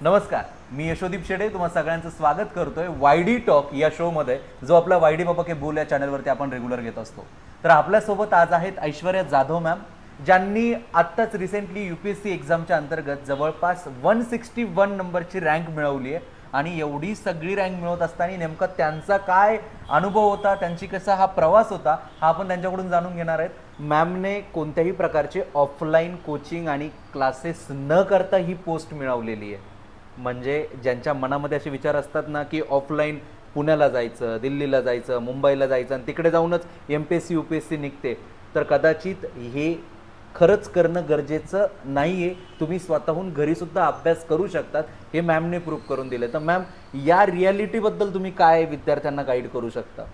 नमस्कार मी यशोदीप शेडे तुम्हा सगळ्यांचं स्वागत करतोय वायडी टॉक या शोमध्ये जो आपला वायडी बाबा के बोल या चॅनलवरती आपण रेग्युलर घेत असतो. तर आपल्यासोबत आज आहेत ऐश्वर्या जाधव मॅम ज्यांनी आत्ताच recently U P S C एक्झामच्या अंतर्गत जवळपास वन सिक्स्टी वन नंबरची रँक मिळवली आहे. आणि एवढी सगळी रँक मिळवत असताना नेमका त्यांचा काय अनुभव होता त्यांची कसा हा प्रवास होता हा आपण त्यांच्याकडून जाणून घेणार आहेत. मॅमने कोणत्याही प्रकारचे ऑफलाईन कोचिंग आणि क्लासेस न करता ही पोस्ट मिळवलेली आहे. म्हणजे ज्यांच्या मनामध्ये असे विचार असतात ना की ऑफलाईन पुण्याला जायचं दिल्लीला जायचं मुंबईला जायचं आणि तिकडे जाऊनच M P S C U P S C निघते तर कदाचित हे खरंच करणं गरजेचं नाही आहे तुम्ही स्वतःहून घरीसुद्धा अभ्यास करू शकतात. हे मॅमने प्रूव्ह करून दिले तर मॅम या रियालिटीबद्दल तुम्ही काय विद्यार्थ्यांना गाईड करू शकता?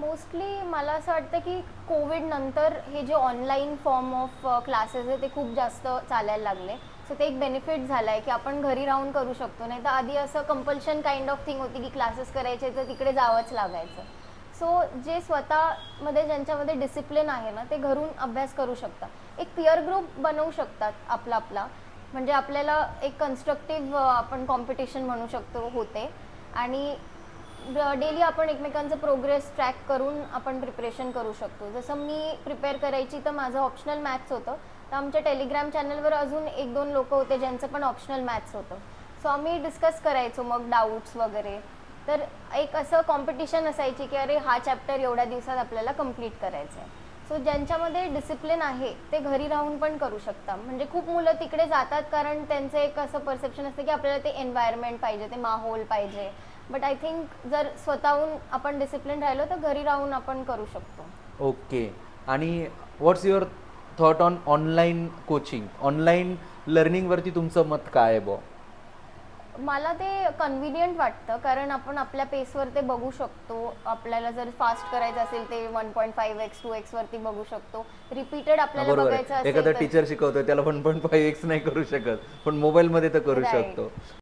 मोस्टली मला असं वाटतं की कोविड नंतर हे जे ऑनलाईन फॉर्म ऑफ क्लासेस आहे ते खूप जास्त चालायला लागले. सो ते एक बेनिफिट झालं आहे की आपण घरी राहून करू शकतो. नाही तर आधी असं कंपल्शन काइंड ऑफ थिंग होती की क्लासेस करायचे तर तिकडे जावंच लागायचं. सो जे स्वतःमध्ये ज्यांच्यामध्ये डिसिप्लिन आहे ना ते घरून अभ्यास करू शकतात. एक पिअर ग्रुप बनवू शकतात आपला आपला. म्हणजे आपल्याला एक कन्स्ट्रक्टिव्ह uh, आपण कॉम्पिटिशन म्हणू शकतो होते. आणि डेली आपण एकमेकांचं प्रोग्रेस ट्रॅक करून आपण प्रिपरेशन करू शकतो. जसं मी प्रिपेअर करायची तर माझं ऑप्शनल मॅथ्स होतं. तर आमच्या टेलिग्राम चॅनलवर अजून एक दोन लोक होते ज्यांचं पण ऑप्शनल मॅथ्स होतं. सो आम्ही डिस्कस करायचो मग डाऊट्स वगैरे. तर एक असं कॉम्पिटिशन असायची की अरे हा चॅप्टर एवढ्या दिवसात आपल्याला कंप्लीट करायचं आहे सो ज्यांच्यामध्ये डिसिप्लिन आहे ते घरी राहून पण करू शकता म्हणजे खूप मुलं तिकडे जातात कारण त्यांचं एक असं परसेप्शन असतं की आपल्याला ते एन्व्हायरमेंट पाहिजे ते माहोल पाहिजे. बट आय थिंक जर स्वतःहून आपण डिसिप्लिन राहिलो तर घरी राहून आपण करू शकतो. ओके आणि what's your thought on online coaching online लर्निंगवरती तुमचं मत काय आहे मला ते कन्व्हिनियंट वाटतं कारण आपण आपल्या पेसवर ते बघू शकतो. आपल्याला जर फास्ट करायचं असेल ते one point five x two x वरती बघू शकतो. रिपीटेड आपल्याला बघायचं एखादा टीचर शिकवतोय त्याला वन पॉईंट फाईव्ह एक्स नाही करू शकत. पण मोबाईल मध्ये तर करू. शकतो.